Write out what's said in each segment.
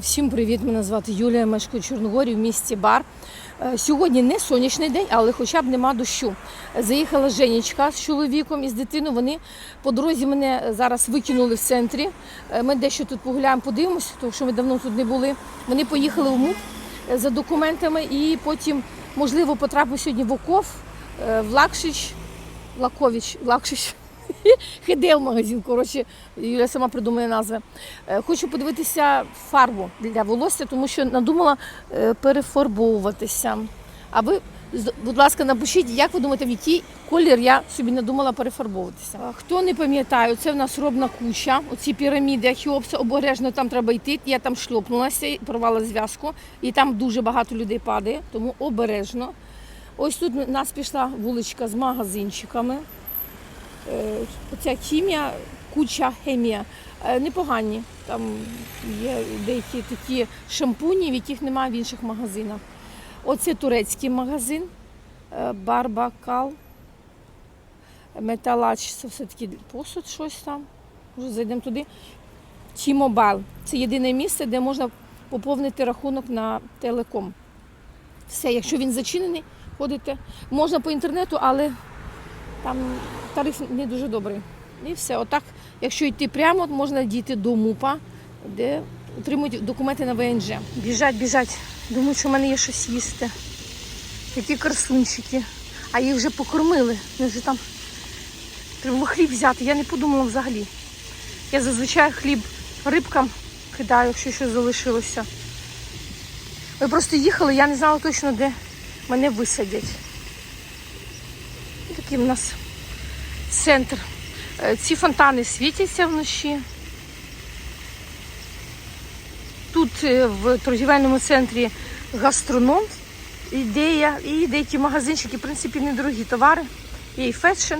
Всім привіт! Мене звати Юлія Мешкаю в Чорногорі в місті Бар. Е, Сьогодні не сонячний день, але хоча б нема дощу. Заїхала Женечка з чоловіком і з дитиною. Вони по дорозі мене зараз викинули в центрі. Е, Ми дещо тут погуляємо, подивимося, тому що ми давно тут не були. Вони поїхали в МУП е, за документами і потім, можливо, потрапив сьогодні в Оков, в Лакшич, Лакович, Лакшич. Хидел магазин, коротше, Юля сама придумає назви. Е, Хочу подивитися фарбу для волосся, тому що надумала е, перефарбовуватися. А ви, будь ласка, напишіть, як ви думаєте, в який колір я собі надумала перефарбовуватися. Хто не пам'ятає, це в нас робна куча, оці піраміди Хіопса, обережно там треба йти. Я там шльопнулася, порвала зв'язку, і там дуже багато людей падає, тому обережно. Ось тут у нас пішла вуличка з магазинчиками. Е, Оця хімія, куча хемія. е, Непогані. Там є деякі такі шампуні, в яких немає в інших магазинах. Оце турецький магазин, е, Барбакал, Металач, це все-таки посуд, щось там. Може, зайдемо туди. T-Mobile. Це єдине місце, де можна поповнити рахунок на телеком. Все, якщо він зачинений, ходите. Можна по інтернету, але там тариф не дуже добрий. І все. Отак, якщо йти прямо, можна дійти до МУПа, де отримують документи на ВНЖ. Біжать, біжать. Думаю, що в мене є щось їсти. Такі красунчики. А їх вже покормили. Вони вже там треба було хліб взяти. Я не подумала взагалі. Я зазвичай хліб рибкам кидаю, якщо щось залишилося. Ми просто їхали, я не знала точно, де мене висадять. Такий в нас центр. Е, Ці фонтани світяться вночі. Тут е, в торгівельному центрі гастроном ідея і деякі магазинчики, в принципі, недорогі товари. Є і фешн,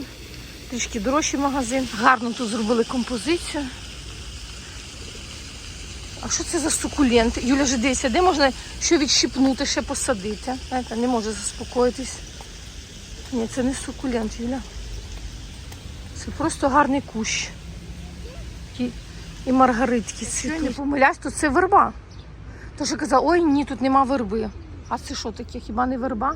трішки дорожчий магазин. Гарно тут зробили композицію. А що це за сукулент? Юля вже дивися, де можна що відщипнути, ще посадити. Знаєте, не може заспокоїтись. Ні, це не сукулент, Юля. Це просто гарний кущ. І, і маргаритки цвітуть. Я не помиляюсь, то це верба. То що казав, ой, ні, тут нема верби. А це що таке? Хіба не верба?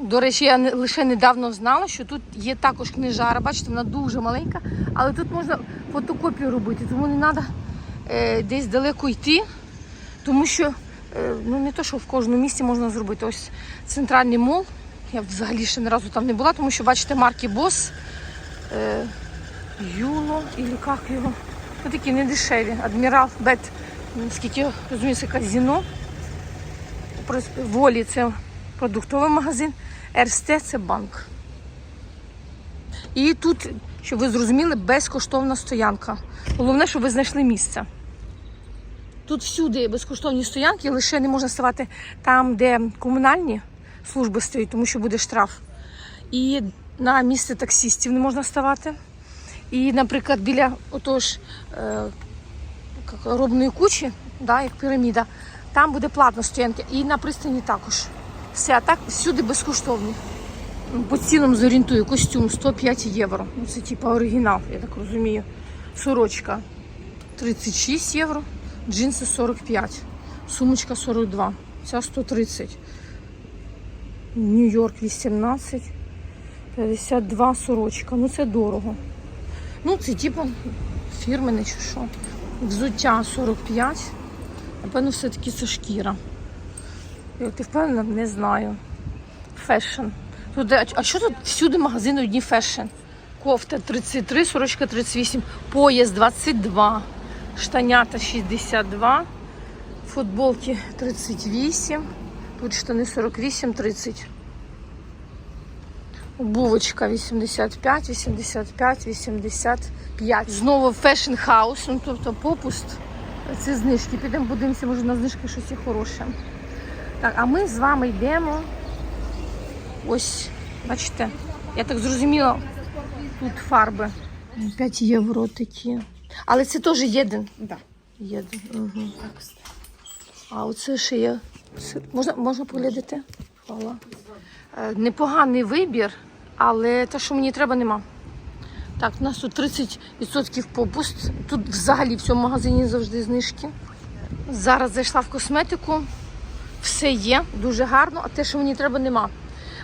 До речі, я лише недавно знала, що тут є також книжара. Бачите, вона дуже маленька, але тут можна фотокопію робити, тому не треба е, десь далеко йти, тому що е, ну, не то, що в кожному місці можна зробити. Ось центральний мол. Я взагалі ще ні разу там не була, тому що бачите марки Бос, е, Юло, і як його. Ну, такі недешеві. Адмірал Бет, розумію, це казіно. Волі це продуктовий магазин, РСТ це банк. І тут, щоб ви зрозуміли, безкоштовна стоянка. Головне, щоб ви знайшли місце. Тут всюди безкоштовні стоянки, лише не можна ставати там, де комунальні служби стоять, тому що буде штраф. І на місце таксістів не можна ставати. І, наприклад, біля отож, е, робної кучі, да, як піраміда, там буде платна стоянка. І на пристані також. Все, а так всюди безкоштовні. По цінам зорієнтую, костюм 105 євро. Ну, це типа оригінал, я так розумію. Сорочка 36 євро, джинси 45, сумочка 42, ця 130. Нью-Йорк 18, 52 сорочка. Ну це дорого. Ну, це типу фірменне чи що. Взуття 45. Напевно, все-таки це шкіра. Як ти впевнена, не знаю. Фешн. Тут, а що тут всюди магазини одні фешн? Кофта 33, сорочка 38, пояс 22, штанята 62, футболки 38, тут штани 48, 30. Обувочка 85, 85, 85. Знову фешн хаус, ну тобто попуст. Це знижки. Підемо подивимося, може на знижки щось є хороше. Так, а ми з вами йдемо. Ось, бачите, я так зрозуміла, тут фарби. 5 євро такі. Але це теж єдин. Да. Єдин. Угу. А оце ще є. Можна, можна поглядати? Хвала. Е, Непоганий вибір, але те, що мені треба, нема. Так, у нас тут 30% попуст. Тут взагалі в цьому магазині завжди знижки. Зараз зайшла в косметику, все є, дуже гарно, а те, що мені треба, нема.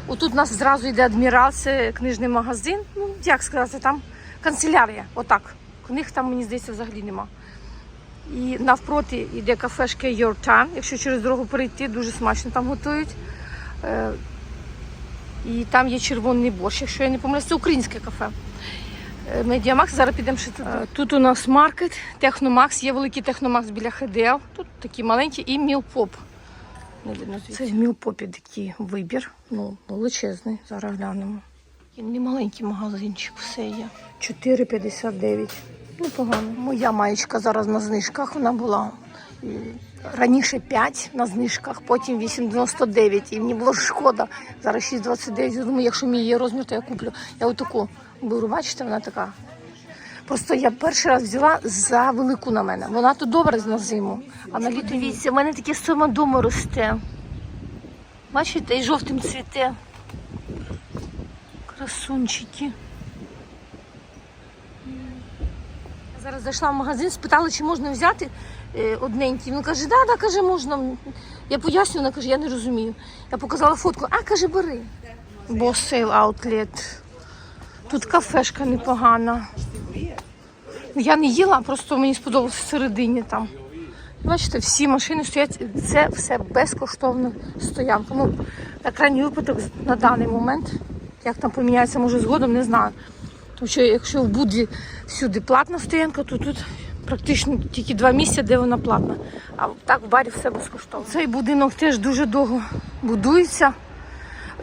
Отут у нас зразу йде адмірал, це книжний магазин. Ну, як сказати, там канцелярія. Отак. Книг там, мені здається, взагалі нема. І навпроти йде кафешка Your Time. Якщо через дорогу перейти, дуже смачно там готують. І там є червоний борщ. Якщо я не помиляюсь, це українське кафе. Е, Медіамакс, зараз підемо ще туди. Е, Тут у нас маркет, Техномакс, є великий Техномакс біля ХДЛ. Тут такі маленькі і Мілпоп. Це в Мілпопі такий вибір. Ну, величезний. Зараз глянемо. Не маленький магазинчик, все є. 4,59. Непогано. Моя маєчка зараз на знижках. Вона була раніше 5 на знижках, потім 8,99. І мені було шкода. Зараз 6,29. Я думаю, якщо мій є розмір, то я куплю. Я отаку беру, бачите, вона така. Просто я перший раз взяла за велику на мене. Вона то добре на зиму. А на літо дивіться, в мене таке сама дома росте. Бачите, і жовтим цвіте. Красунчики. Зараз зайшла в магазин, спитала, чи можна взяти одненький. Він каже, да, да, каже, можна. Я поясню, вона каже, я не розумію. Я показала фотку, а каже, бери. Бо сейл аутлет. Тут кафешка непогана. Ну, Я не їла, просто мені сподобалося всередині там. Бачите, всі машини стоять, це все безкоштовна стоянка. Ну, на крайній випадок на даний момент, як там поміняється, може згодом, не знаю. Тому що якщо в Будлі всюди платна стоянка, то тут практично тільки два місця, де вона платна. А так в барі все безкоштовно. Цей будинок теж дуже довго будується.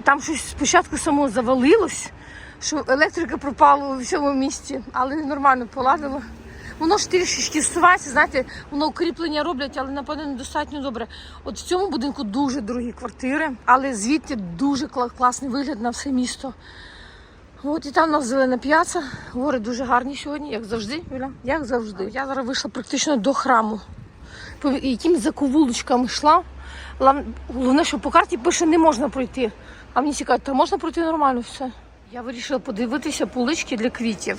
Там щось спочатку само завалилось, що електрика пропала у всьому місті, але нормально поладило. Воно ж трішечки зсувається, знаєте, воно укріплення роблять, але напевно недостатньо добре. От в цьому будинку дуже дорогі квартири, але звідти дуже класний вигляд на все місто. От і там у нас зелена п'яця. Гори дуже гарні сьогодні, як завжди, Юля, як завжди. Я зараз вийшла практично до храму. По якимсь закувулочкам йшла. Головне, що по карті пише, не можна пройти. А мені цікаво, та можна пройти нормально все. Я вирішила подивитися полички для квітів.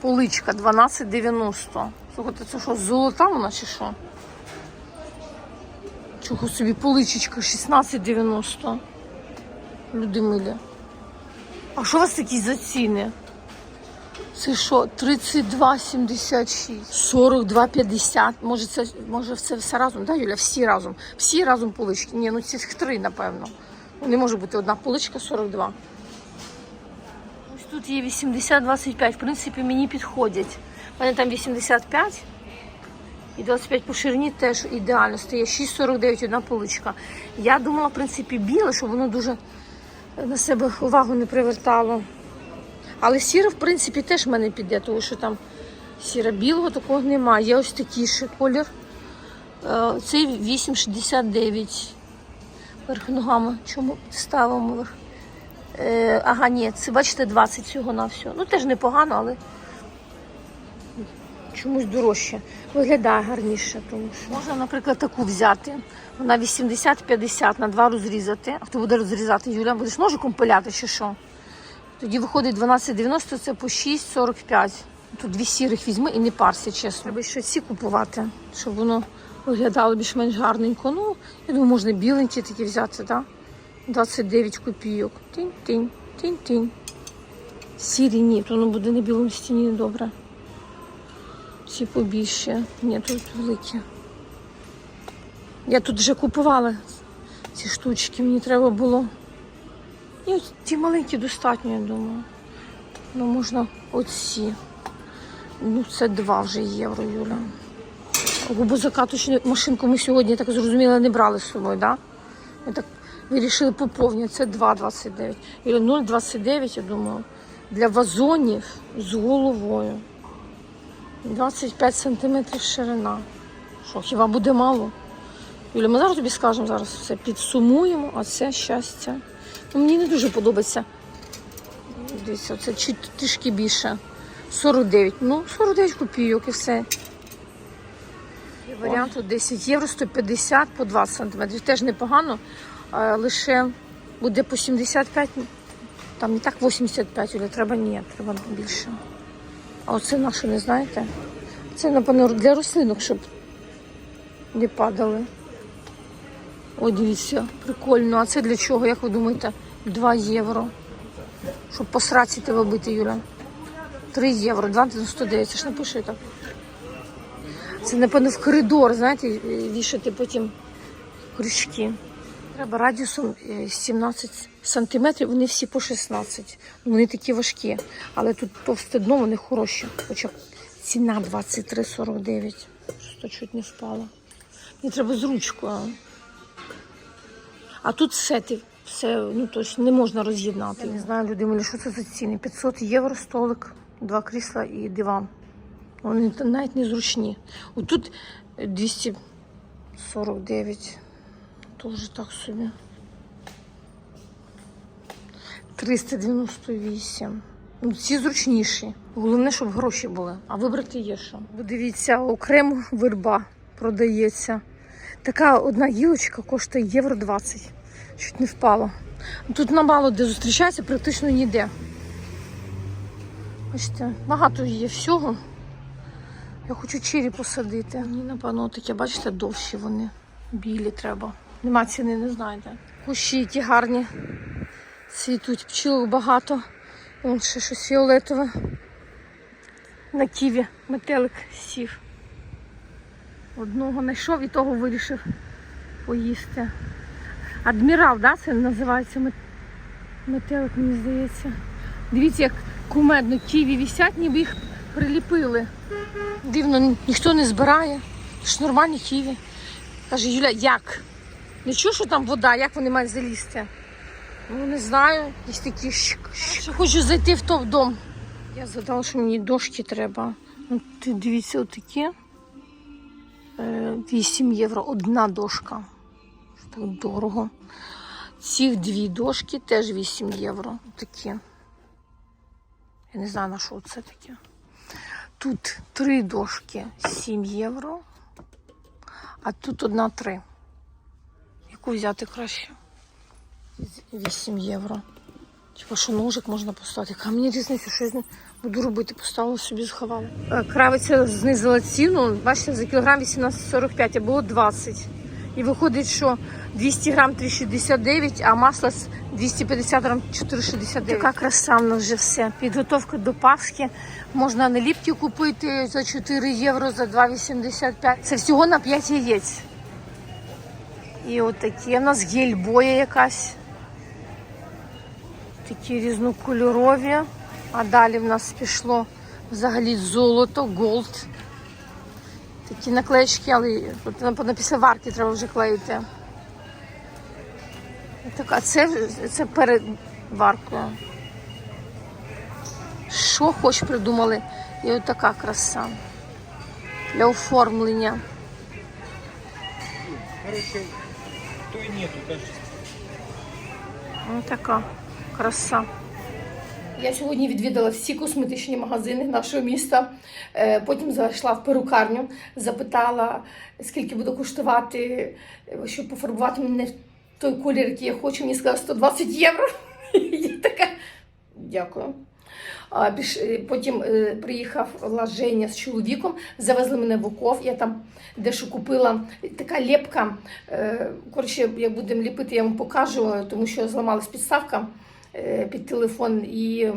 Поличка 12,90. Слухайте, це що, золота вона чи що? Чого собі поличечка 16,90. Люди милі. А що у вас такі за ціни? Це що, 32,76, 42,50. Може, це може це все разом, да, Юля? Всі разом. Всі разом полички. Ні, ну цих три, напевно. Не може бути одна поличка 42. Ось тут є 80-25. В принципі, мені підходять. У мене там 85 і 25 по ширині теж ідеально стає. 6,49 одна поличка. Я думала, в принципі, біле, щоб воно дуже на себе увагу не привертало. Але сіра, в принципі, теж в мене піде, тому що там сіра білого такого немає. Є ось такий ще колір. Е, Цей 8,69 верх ногами. Чому ставимо верх? Е, ага, ні, це бачите 20 всього на все. Ну теж непогано, але чомусь дорожче. Виглядає гарніше, тому що можна, наприклад, таку взяти. Вона 80-50 на два розрізати. А хто буде розрізати? Юля, будеш ножиком пиляти чи що? Тоді виходить 12,90, це по 6,45. Тут дві сірих візьми і не парся, чесно. Треба ще ці купувати, щоб воно виглядало більш-менш гарненько. Ну, я думаю, можна біленькі такі взяти, так? 29 копійок. Тинь-тинь, тинь-тинь. Сірі ні, то воно буде на білому стіні добре. Ці побільше. Ні, тут великі. Я тут вже купувала ці штучки, мені треба було. І ось ті маленькі достатньо, я думаю. Ну, можна оці. Ну, це 2 вже євро, Юля. Губозакаточну машинку ми сьогодні, так зрозуміла, не брали з собою. Да? Ми так вирішили поповнити. Це 2,29. Юля, 0,29, я думаю, для вазонів з головою. 25 сантиметрів ширина. Що, хіба буде мало? Юля, ми зараз тобі скажемо, зараз все підсумуємо, а це щастя. Ну, мені не дуже подобається. Дивіться, це трішки більше. 49. Ну, 49 копійок і все. Є варіант 10 євро, 150 по 20 сантиметрів. Теж непогано. А, лише буде по 75, там не так 85, але треба ні, треба більше. А оце наше, не знаєте? Це, напевно, для рослинок, щоб не падали. О, дивіться, прикольно. А це для чого, як ви думаєте? 2 євро. Щоб по сраці тебе бити, Юля. 3 євро, 2,99, це ж напиши так. Це, напевно, в коридор, знаєте, вішати потім крючки. Треба радіусом е, 17 сантиметрів, вони всі по 16. Ну, Вони такі важкі. Але тут товсте дно, вони хороші. Хоча ціна 23,49. Просто чуть не впала. Мені треба з ручкою. А тут сети. Все, ну тобто не можна роз'єднати. Я не знаю, люди милі, що це за ціни? 500 євро столик, два крісла і диван. Вони навіть не зручні. Отут 249. Тоже так собі. 398. Ну, ці зручніші. Головне, щоб гроші були. А вибрати є що. Дивіться, окремо верба продається. Така одна гілочка коштує євро 20. Чуть не впала. Тут на мало де зустрічається, практично ніде. Бачите, багато є всього. Я хочу чирі посадити. Мені, напевно, таке, бачите, довші вони. Білі треба. Нема ціни, не знаєте. Кущі які гарні. Цвітуть пчілок багато. Вон ще щось фіолетове. На ківі метелик сів. Одного знайшов і того вирішив поїсти. Адмірал, да, це називається метелик, мені здається. Дивіться, як кумедно ківі вісять, ніби їх приліпили. Дивно, ніхто не збирає. Це ж нормальні ківі. Каже, Юля, як? Не чую, що там вода, як вони мають залізти? Ну, не знаю, є такі щ. щ. Хочу зайти в той дом. Я згадала, що мені дошки треба. Ну, ти дивіться, отакі. Е, 8 євро одна дошка. Так дорого. Ці дві дошки теж 8 євро. Такі. Я не знаю, на що це таке. Тут три дошки 7 євро, а тут одна 3. Яку взяти краще? 8 євро. Типа, що ножик можна поставити. Яка мені різниця, що я буду робити, поставила собі сховала. Е, Кравиця знизила ціну, бачите, за кілограм 18,45, а було 20. І виходить, що 200 грам 3,69, а масло з 250 грам 4,69. Така нас вже все. Підготовка до Пасхи. Можна наліпки купити за 4 євро, за 2,85. Це всього на 5 яєць. І от такі. У нас гель-боя якась. Такі різнокольорові. А далі в нас пішло взагалі золото, голд. Такі наклеєчки, але напевно, після варки треба вже клеїти. Так, а це, це перед варкою. Що хоч придумали? І от така краса для оформлення. То и нету, кажется. Ось така краса. Я сьогодні відвідала всі косметичні магазини нашого міста. Е, Потім зайшла в перукарню, запитала, скільки буде коштувати, щоб пофарбувати мене в той колір, який я хочу. Мені сказали 120 євро. Я така, дякую. Е, потім е, приїхала Женя з чоловіком, завезли мене в Оков. Я там дещо купила така лепка. Е, коротше, як будемо ліпити, я вам покажу, тому що зламалась підставка під телефон. І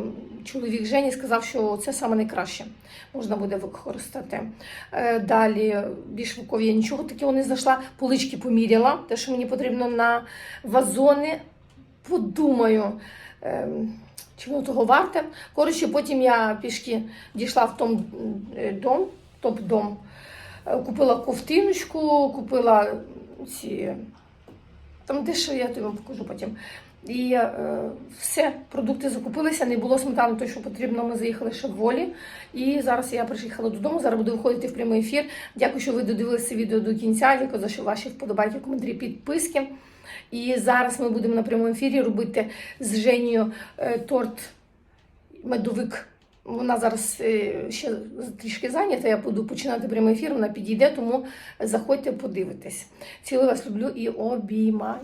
чоловік Жені сказав, що це саме найкраще можна буде використати. Далі більш в Окові я нічого такого не знайшла. Полички поміряла, те, що мені потрібно на вазони. Подумаю. Чи воно того варте. Коротше, потім я пішки дійшла в том е, дом, топ-дом, Е, купила ковтиночку, купила ці. Там дещо я тобі покажу потім. І е, все, продукти закупилися, не було сметани, той, що потрібно. Ми заїхали ще в волі. І зараз я приїхала додому. Зараз буду виходити в прямий ефір. Дякую, що ви додивилися відео до кінця. Дякую за що ваші вподобайки, коментарі, підписки. І зараз ми будемо на прямому ефірі робити з Женією е, торт медовик. Вона зараз е, ще трішки зайнята. Я буду починати прямий ефір, вона підійде, тому заходьте, подивитесь. Цілую вас люблю і обіймаю.